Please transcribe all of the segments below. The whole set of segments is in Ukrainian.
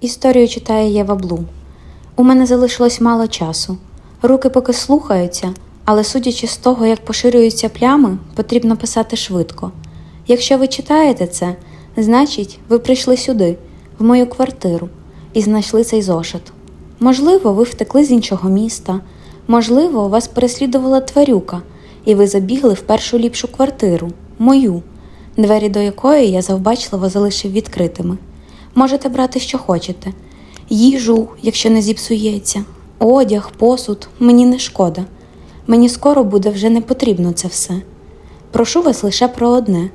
Історію читає Єва Блум. У мене залишилось мало часу. Руки поки слухаються, але судячи з того, як поширюються плями, потрібно писати швидко. Якщо ви читаєте це, значить, ви прийшли сюди, в мою квартиру, і знайшли цей зошит. Можливо, ви втекли з іншого міста, можливо, вас переслідувала тварюка, і ви забігли в першу ліпшу квартиру, мою, двері до якої я завбачливо залишив відкритими. Можете брати, що хочете. Їжу, якщо не зіпсується, одяг, посуд, мені не шкода. Мені скоро буде вже не потрібно це все. Прошу вас лише про одне.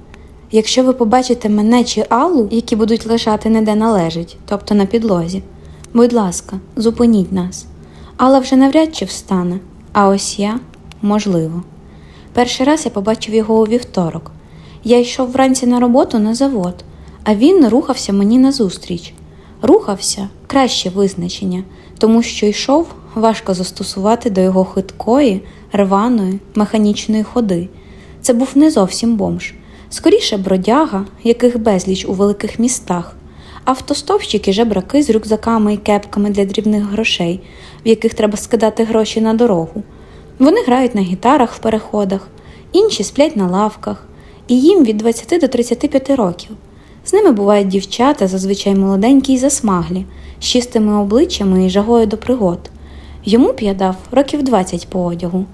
Якщо ви побачите мене чи Аллу, які будуть лежати не де належить, тобто на підлозі, будь ласка, зупиніть нас. Алла вже навряд чи встане, а ось я можливо. Перший раз я побачив його у вівторок. Я йшов вранці на роботу на завод, а він рухався мені назустріч. Рухався краще визначення, тому що йшов важко застосувати до його хиткої, рваної, механічної ходи. Це був не зовсім бомж, скоріше бродяга, яких безліч у великих містах, автостопщики жебраки з рюкзаками і кепками для дрібних грошей, в яких треба скидати гроші на дорогу. Вони грають на гітарах в переходах, інші сплять на лавках, і їм від 20 до 35 років. З ними бувають дівчата, зазвичай молоденькі й засмаглі, з чистими обличчями і жагою до пригод. Йому б я дав років 20 по одягу,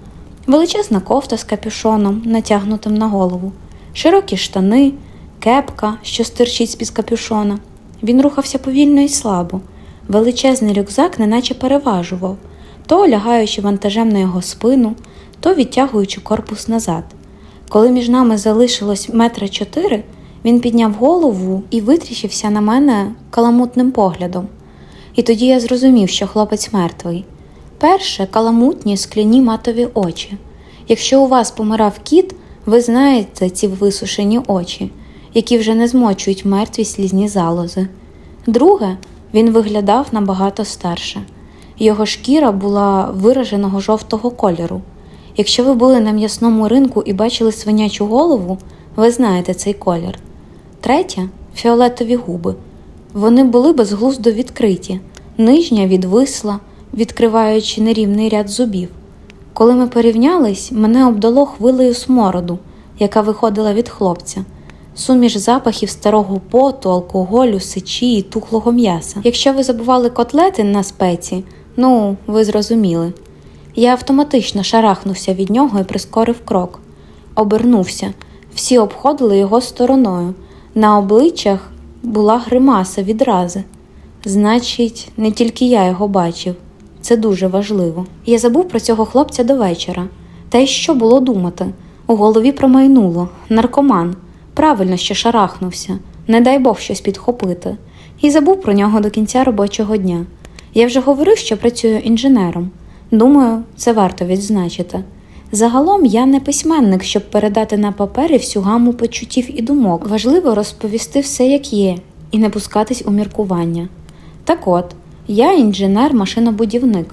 величезна кофта з капюшоном, натягнутим на голову, широкі штани, кепка, що стирчить з-під капюшона. Він рухався повільно і слабо. Величезний рюкзак неначе переважував, то лягаючи вантажем на його спину, то відтягуючи корпус назад. Коли між нами залишилось метра чотири, він підняв голову і витріщився на мене каламутним поглядом. І тоді я зрозумів, що хлопець мертвий. Перше каламутні скляні матові очі. Якщо у вас помирав кіт, ви знаєте ці висушені очі, які вже не змочують мертві слізні залози. Друге, він виглядав набагато старше. Його шкіра була вираженого жовтого кольору. Якщо ви були на м'ясному ринку і бачили свинячу голову, ви знаєте цей колір. Третє фіолетові губи. Вони були безглуздо відкриті, нижня відвисла, відкриваючи нерівний ряд зубів. Коли ми порівнялись, мене обдало хвилею смороду, яка виходила від хлопця, суміш запахів старого поту, алкоголю, сечі і тухлого м'яса. Якщо ви забували котлети на спеці, ну, ви зрозуміли. Я автоматично шарахнувся від нього і прискорив крок. Обернувся. Всі обходили його стороною. На обличчях була гримаса відрази. Значить, не тільки я його бачив. Це дуже важливо. Я забув про цього хлопця до вечора. Та й що було думати? У голові промайнуло наркоман. Правильно, що шарахнувся, не дай Бог щось підхопити. І забув про нього до кінця робочого дня. Я вже говорив, що працюю інженером. Думаю, це варто відзначити. Загалом я не письменник, щоб передати на папері всю гаму почуттів і думок. Важливо розповісти все, як є, і не пускатись у міркування. Так от, я інженер-машинобудівник.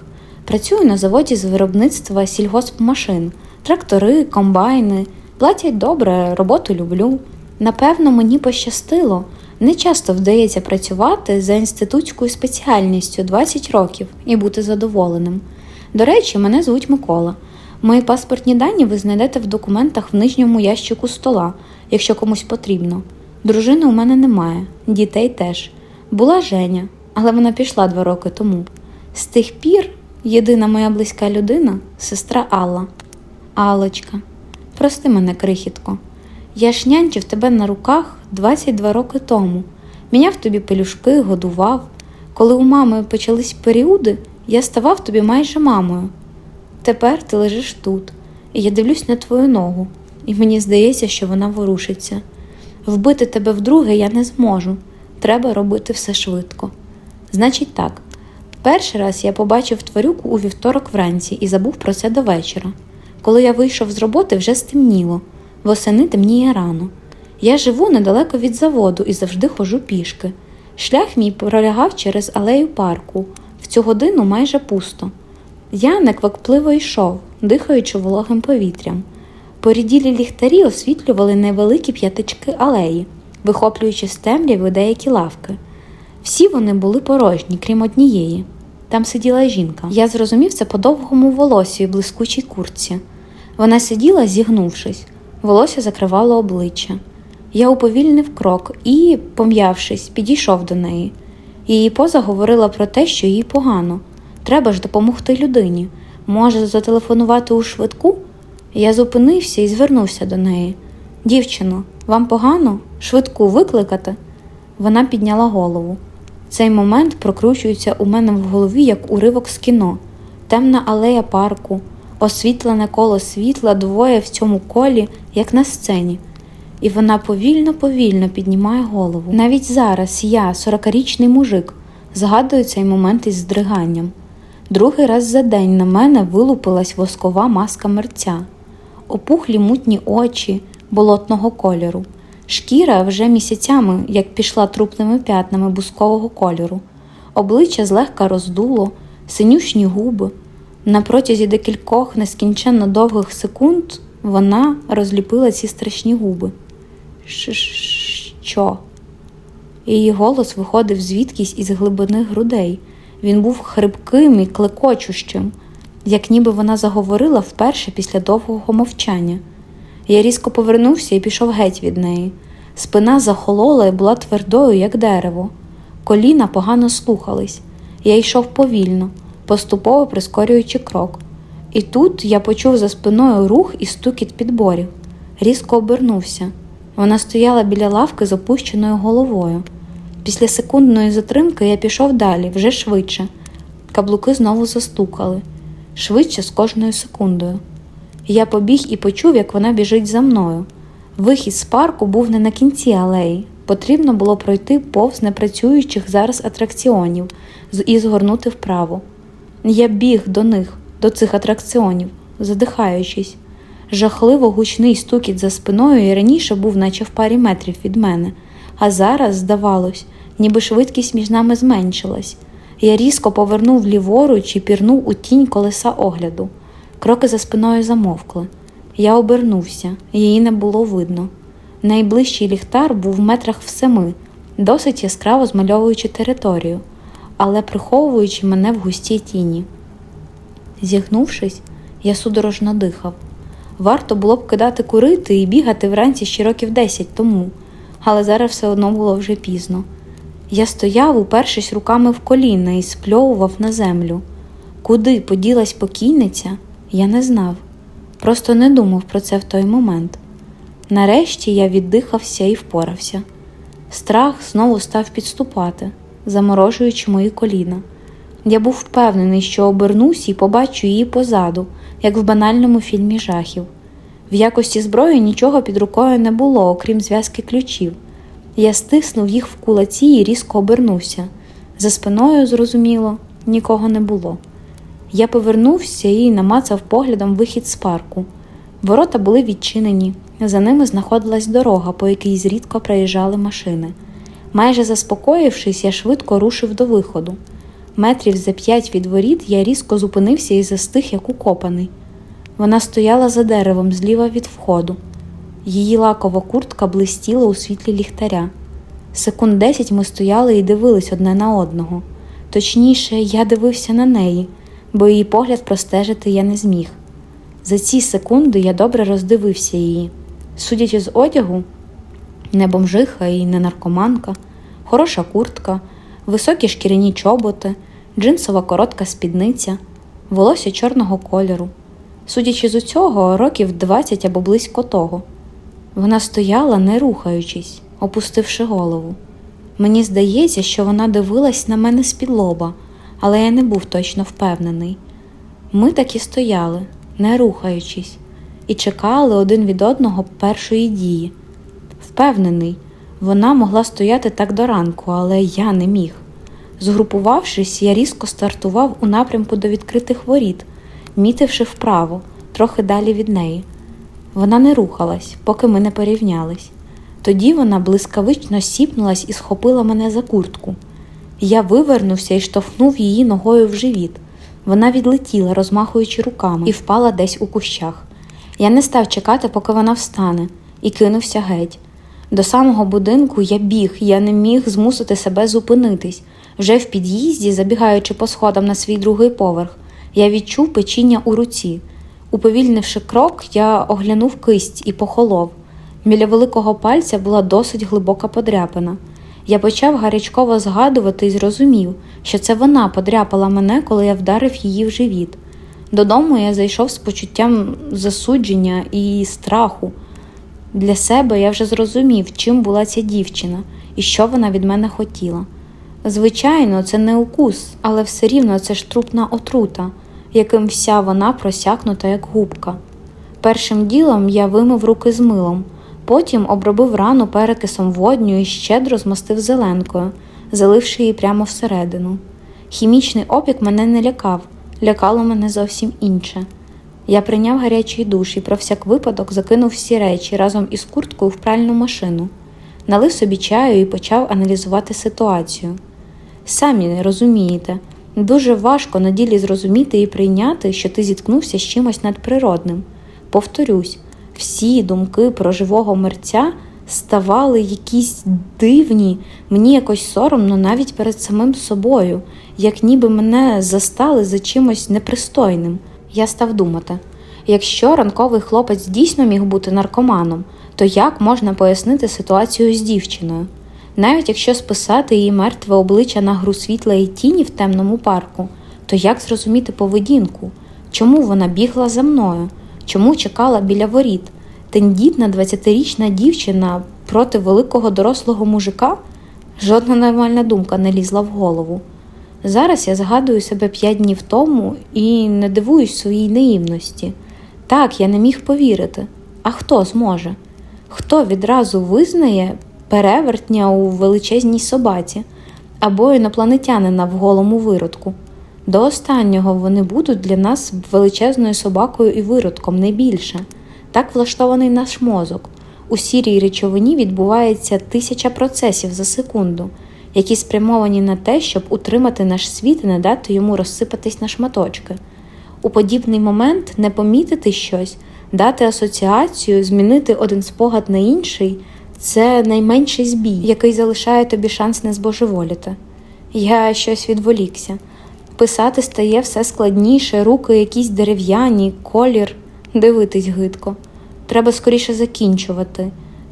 Працюю на заводі з виробництва сільгоспмашин, трактори, комбайни. Платять добре, роботу люблю. Напевно, мені пощастило. Не часто вдається працювати за інститутською спеціальністю 20 років і бути задоволеним. До речі, мене звуть Микола. Мої паспортні дані ви знайдете в документах в нижньому ящику стола, якщо комусь потрібно. Дружини у мене немає, дітей теж. Була Женя, але вона пішла два роки тому. З тих пір єдина моя близька людина сестра Алла. Аллочка, прости мене, крихітко. Я ж нянчив тебе на руках 22 роки тому. Міняв тобі пелюшки, годував. Коли у мами почались періоди, я ставав тобі майже мамою. Тепер ти лежиш тут, і я дивлюсь на твою ногу, і мені здається, що вона ворушиться. Вбити тебе вдруге я не зможу. Треба робити все швидко. Значить так, перший раз я побачив тварюку у вівторок вранці і забув про це до вечора. Коли я вийшов з роботи, вже стемніло, восени темніє рано. Я живу недалеко від заводу і завжди ходжу пішки. Шлях мій пролягав через алею парку. В цю годину майже пусто. Я неквапливо йшов, дихаючи вологим повітрям. Поріділі ліхтарі освітлювали невеликі п'ятички алеї, вихоплюючи з темряви деякі лавки. Всі вони були порожні, крім однієї. Там сиділа жінка. Я зрозумів це по довгому волосю і блискучій куртці. Вона сиділа, зігнувшись, волосся закривало обличчя. Я уповільнив крок і, пом'явшись, підійшов до неї. Її поза говорила про те, що їй погано. Треба ж допомогти людині. Може, зателефонувати у швидку? Я зупинився і звернувся до неї. Дівчино, вам погано? Швидку викликати? Вона підняла голову. Цей момент прокручується у мене в голові як уривок з кіно, темна алея парку, освітлене коло світла двоє в цьому колі, як на сцені. І вона повільно повільно піднімає голову. Навіть зараз я, сорокарічний мужик, згадую цей момент із здриганням. Другий раз за день на мене вилупилась воскова маска мерця, опухлі мутні очі болотного кольору. Шкіра вже місяцями, як пішла трупними п'ятнами бускового кольору, обличчя злегка роздуло, синюшні губи. На протязі декількох нескінченно довгих секунд вона розліпила ці страшні губи. «Ш- Що? Її голос виходив звідкись із глибини грудей. Він був хрипким і клекочущим, як ніби вона заговорила вперше після довгого мовчання. Я різко повернувся і пішов геть від неї. Спина захолола і була твердою, як дерево. Коліна погано слухались. Я йшов повільно, поступово прискорюючи крок. І тут я почув за спиною рух і стукіт підборів. Різко обернувся. Вона стояла біля лавки з опущеною головою. Після секундної затримки я пішов далі, вже швидше. Каблуки знову застукали, швидше з кожною секундою. Я побіг і почув, як вона біжить за мною. Вихід з парку був не на кінці алеї. Потрібно було пройти повз непрацюючих зараз атракціонів і згорнути вправо. Я біг до них, до цих атракціонів, задихаючись. Жахливо гучний стукіт за спиною і раніше був наче в парі метрів від мене, а зараз, здавалось, ніби швидкість між нами зменшилась. Я різко повернув ліворуч і пірнув у тінь колеса огляду. Кроки за спиною замовкли. Я обернувся, її не було видно. Найближчий ліхтар був в метрах в семи, досить яскраво змальовуючи територію, але приховуючи мене в густій тіні. Зігнувшись, я судорожно дихав. Варто було б кидати курити і бігати вранці ще років десять тому, але зараз все одно було вже пізно. Я стояв, упершись руками в коліна і спльовував на землю. Куди поділась покійниця, я не знав, просто не думав про це в той момент. Нарешті я віддихався і впорався. Страх знову став підступати, заморожуючи мої коліна. Я був впевнений, що обернусь і побачу її позаду, як в банальному фільмі жахів. В якості зброї нічого під рукою не було, окрім зв'язки ключів. Я стиснув їх в кулаці і різко обернувся. За спиною, зрозуміло, нікого не було. Я повернувся і намацав поглядом вихід з парку. Ворота були відчинені, за ними знаходилась дорога, по якій зрідко проїжджали машини. Майже заспокоївшись, я швидко рушив до виходу. Метрів за п'ять від воріт я різко зупинився і застиг, як укопаний. Вона стояла за деревом зліва від входу. Її лакова куртка блистіла у світлі ліхтаря. Секунд десять ми стояли і дивились одне на одного. Точніше, я дивився на неї, бо її погляд простежити я не зміг. За ці секунди я добре роздивився її. Судячи з одягу, не бомжиха і не наркоманка, хороша куртка, високі шкіряні чоботи, джинсова коротка спідниця, волосся чорного кольору. Судячи з усього, років 20 або близько того. Вона стояла, не рухаючись, опустивши голову. Мені здається, що вона дивилась на мене з-під лоба, але я не був точно впевнений. Ми так і стояли, не рухаючись, і чекали один від одного першої дії. Впевнений, вона могла стояти так до ранку, але я не міг. Згрупувавшись, я різко стартував у напрямку до відкритих воріт, мітивши вправо, трохи далі від неї. Вона не рухалась, поки ми не порівнялись. Тоді вона блискавично сіпнулась і схопила мене за куртку. Я вивернувся і штовхнув її ногою в живіт. Вона відлетіла, розмахуючи руками, і впала десь у кущах. Я не став чекати, поки вона встане, і кинувся геть. До самого будинку я біг, я не міг змусити себе зупинитись. Вже в під'їзді, забігаючи по сходам на свій другий поверх, я відчув печіння у руці. Уповільнивши крок, я оглянув кисть і похолов. Біля великого пальця була досить глибока подряпина. Я почав гарячково згадувати і зрозумів, що це вона подряпала мене, коли я вдарив її в живіт. Додому я зайшов з почуттям засудження і страху. Для себе я вже зрозумів, чим була ця дівчина і що вона від мене хотіла. Звичайно, це не укус, але все рівно це ж трупна отрута, яким вся вона просякнута, як губка. Першим ділом я вимив руки з милом, потім обробив рану перекисом водню і щедро змастив зеленкою, заливши її прямо всередину. Хімічний опік мене не лякав, лякало мене зовсім інше. Я прийняв гарячий душ і про всяк випадок закинув всі речі разом із курткою в пральну машину, налив собі чаю і почав аналізувати ситуацію. Самі розумієте, дуже важко на ділі зрозуміти і прийняти, що ти зіткнувся з чимось надприродним. Повторюсь, всі думки про живого мерця ставали якісь дивні, мені якось соромно навіть перед самим собою, як ніби мене застали за чимось непристойним. Я став думати: якщо ранковий хлопець дійсно міг бути наркоманом, то як можна пояснити ситуацію з дівчиною? Навіть якщо списати її мертве обличчя на гру світла і тіні в темному парку, то як зрозуміти поведінку? Чому вона бігла за мною? Чому чекала біля воріт? Тендітна 20-річна дівчина проти великого дорослого мужика? Жодна нормальна думка не лізла в голову. Зараз я згадую себе п'ять днів тому і не дивуюсь своїй наївності. Так, я не міг повірити. А хто зможе? Хто відразу визнає перевертня у величезній собаці або інопланетянина в голому виродку? До останнього вони будуть для нас величезною собакою і виродком, не більше. Так влаштований наш мозок. У сірій речовині відбувається тисяча процесів за секунду, які спрямовані на те, щоб утримати наш світ і не дати йому розсипатись на шматочки. У подібний момент не помітити щось, дати асоціацію, змінити один спогад на інший це найменший збій, який залишає тобі шанс не збожеволіти. Я щось відволікся. Писати стає все складніше, руки якісь дерев'яні, колір, дивитись гидко. Треба скоріше закінчувати.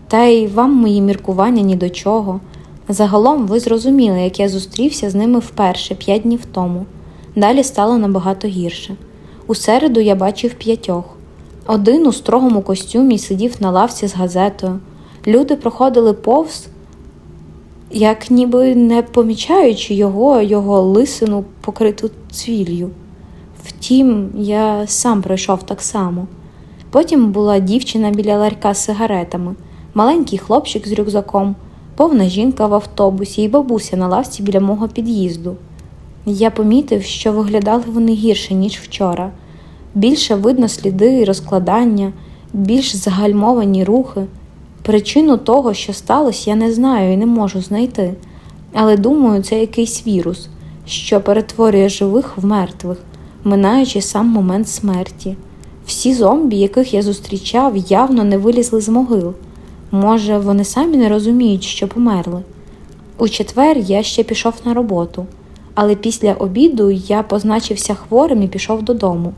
Та й вам мої міркування ні до чого. Загалом ви зрозуміли, як я зустрівся з ними вперше п'ять днів тому. Далі стало набагато гірше. У середу я бачив п'ятьох. Один у строгому костюмі сидів на лавці з газетою. Люди проходили повз, як ніби не помічаючи його, його лисину покриту цвіллю. Втім, я сам пройшов так само. Потім була дівчина біля ларька з сигаретами, маленький хлопчик з рюкзаком, повна жінка в автобусі і бабуся на лавці біля мого під'їзду. Я помітив, що виглядали вони гірше, ніж вчора. Більше видно сліди і розкладання, більш загальмовані рухи. Причину того, що сталося, я не знаю і не можу знайти. Але думаю, це якийсь вірус, що перетворює живих в мертвих, минаючи сам момент смерті. Всі зомбі, яких я зустрічав, явно не вилізли з могил. Може, вони самі не розуміють, що померли. У четвер я ще пішов на роботу, але після обіду я позначився хворим і пішов додому.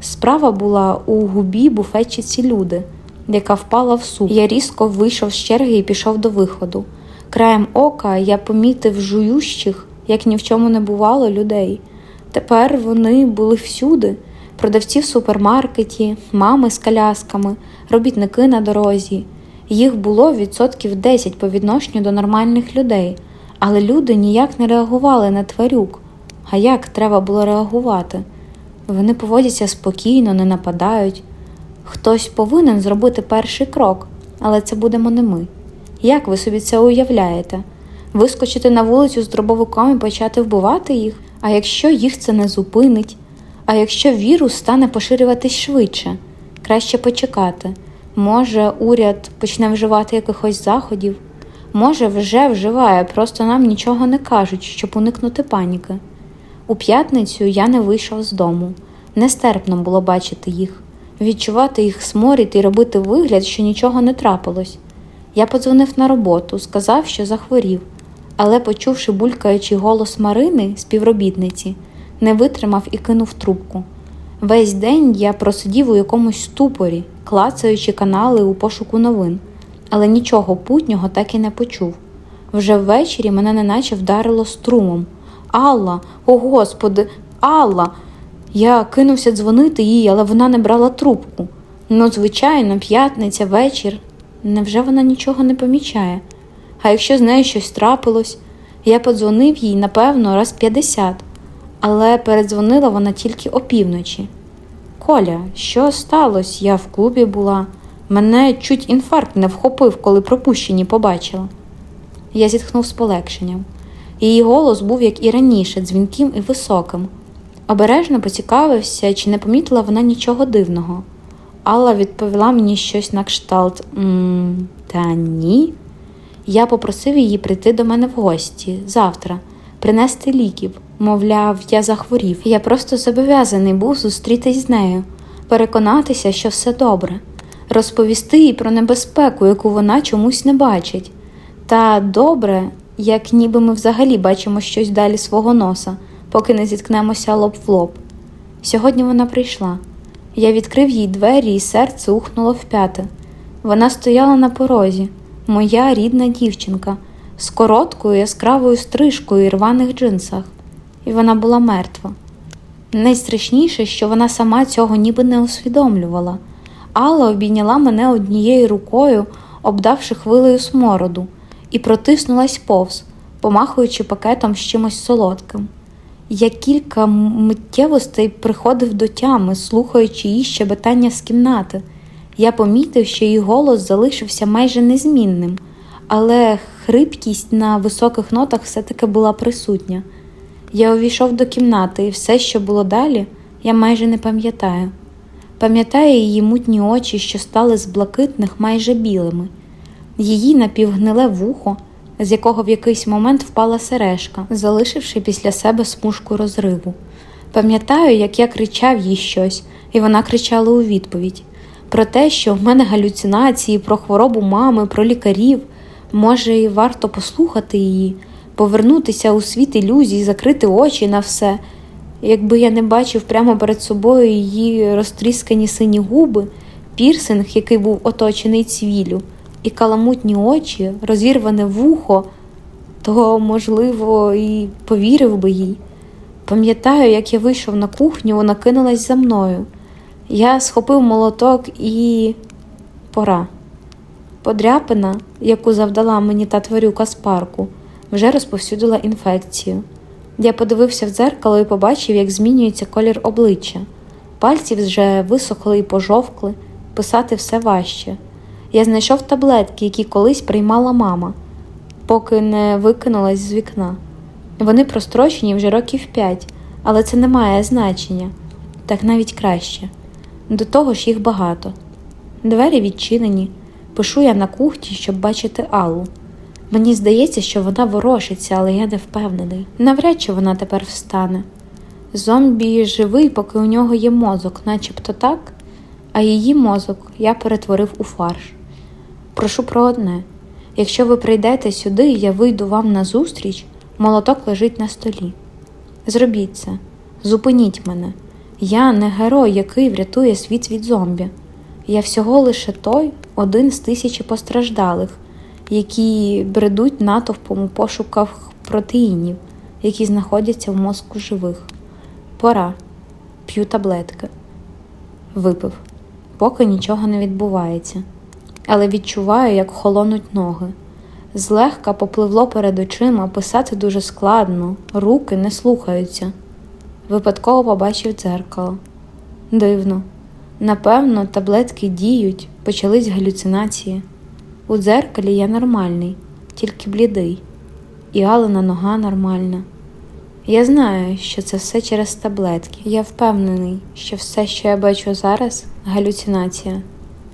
Справа була у губі буфетчиці люди, яка впала в суп. Я різко вийшов з черги і пішов до виходу. Краєм ока я помітив жующих, як ні в чому не бувало, людей. Тепер вони були всюди продавці в супермаркеті, мами з колясками, робітники на дорозі. Їх було відсотків 10 по відношенню до нормальних людей, але люди ніяк не реагували на тварюк. А як треба було реагувати? Вони поводяться спокійно, не нападають. Хтось повинен зробити перший крок, але це будемо не ми. Як ви собі це уявляєте? Вискочити на вулицю з дробовиком і почати вбивати їх? А якщо їх це не зупинить? А якщо вірус стане поширюватись швидше, краще почекати. Може, уряд почне вживати якихось заходів, може, вже вживає, просто нам нічого не кажуть, щоб уникнути паніки. У п'ятницю я не вийшов з дому. Нестерпно було бачити їх, відчувати їх сморід і робити вигляд, що нічого не трапилось. Я подзвонив на роботу, сказав, що захворів, але, почувши булькаючий голос Марини, співробітниці, не витримав і кинув трубку. Весь день я просидів у якомусь ступорі, клацаючи канали у пошуку новин, але нічого путнього так і не почув. Вже ввечері мене неначе вдарило струмом. Алла, о господи, Алла! Я кинувся дзвонити їй, але вона не брала трубку. Ну, звичайно, п'ятниця, вечір. Невже вона нічого не помічає? А якщо з нею щось трапилось, я подзвонив їй, напевно, раз 50, але передзвонила вона тільки опівночі. Коля, що сталося? Я в клубі була. Мене чуть інфаркт не вхопив, коли пропущені побачила. Я зітхнув з полегшенням. Її голос був, як і раніше, дзвінким і високим. Обережно поцікавився, чи не помітила вона нічого дивного. Алла відповіла мені щось на кшталт «М, Та ні. Я попросив її прийти до мене в гості завтра, принести ліків. Мовляв, я захворів. Я просто зобов'язаний був зустрітись з нею, переконатися, що все добре, розповісти їй про небезпеку, яку вона чомусь не бачить. Та добре, як ніби ми взагалі бачимо щось далі свого носа, поки не зіткнемося лоб в лоб. Сьогодні вона прийшла. Я відкрив їй двері, і серце ухнуло в п'яте. Вона стояла на порозі, моя рідна дівчинка, з короткою яскравою стрижкою і рваних джинсах, і вона була мертва. Найстрашніше, що вона сама цього ніби не усвідомлювала. Алла обійняла мене однією рукою, обдавши хвилею смороду, і протиснулась повз, помахуючи пакетом з чимось солодким. Я кілька миттєвостей приходив до тями, слухаючи її щебетання з кімнати. Я помітив, що її голос залишився майже незмінним, але хрипкість на високих нотах все-таки була присутня. Я увійшов до кімнати, і все, що було далі, я майже не пам'ятаю. Пам'ятаю її мутні очі, що стали з блакитних майже білими, її напівгниле вухо, з якого в якийсь момент впала сережка, залишивши після себе смужку розриву. Пам'ятаю, як я кричав їй щось, і вона кричала у відповідь про те, що в мене галюцинації, про хворобу мами, про лікарів. Може, і варто послухати її, повернутися у світ ілюзій, закрити очі на все. Якби я не бачив прямо перед собою її розтріскані сині губи, пірсинг, який був оточений цвілю, і каламутні очі, розірване вухо, то, можливо, і повірив би їй. Пам'ятаю, як я вийшов на кухню, вона кинулась за мною. Я схопив молоток і пора. Подряпина, яку завдала мені та тварюка з парку, вже розповсюдила інфекцію. Я подивився в дзеркало і побачив, як змінюється колір обличчя. Пальці вже висохли і пожовкли, писати все важче. Я знайшов таблетки, які колись приймала мама, поки не викинулась з вікна. Вони прострочені вже років п'ять, але це не має значення, так навіть краще. До того ж їх багато. Двері відчинені, пишу я на кухні, щоб бачити Аллу. Мені здається, що вона ворушиться, але я не впевнений. Навряд чи вона тепер встане. Зомбі живий, поки у нього є мозок, начебто так, а її мозок я перетворив у фарш. Прошу про одне: якщо ви прийдете сюди, я вийду вам назустріч, молоток лежить на столі. Зробіть це, зупиніть мене. Я не герой, який врятує світ від зомбі. Я всього лише той, один з тисячі постраждалих, які бредуть натовпом у пошуках протеїнів, які знаходяться в мозку живих. Пора, п'ю таблетки. Випив, поки нічого не відбувається, але відчуваю, як холонуть ноги. Злегка попливло перед очима, писати дуже складно, руки не слухаються. Випадково побачив дзеркало. Дивно. Напевно, таблетки діють, почались галюцинації. У дзеркалі я нормальний, тільки блідий, і Алина нога нормальна. Я знаю, що це все через таблетки. Я впевнений, що все, що я бачу зараз, галюцинація,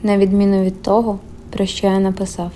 на відміну від того, про що я написав.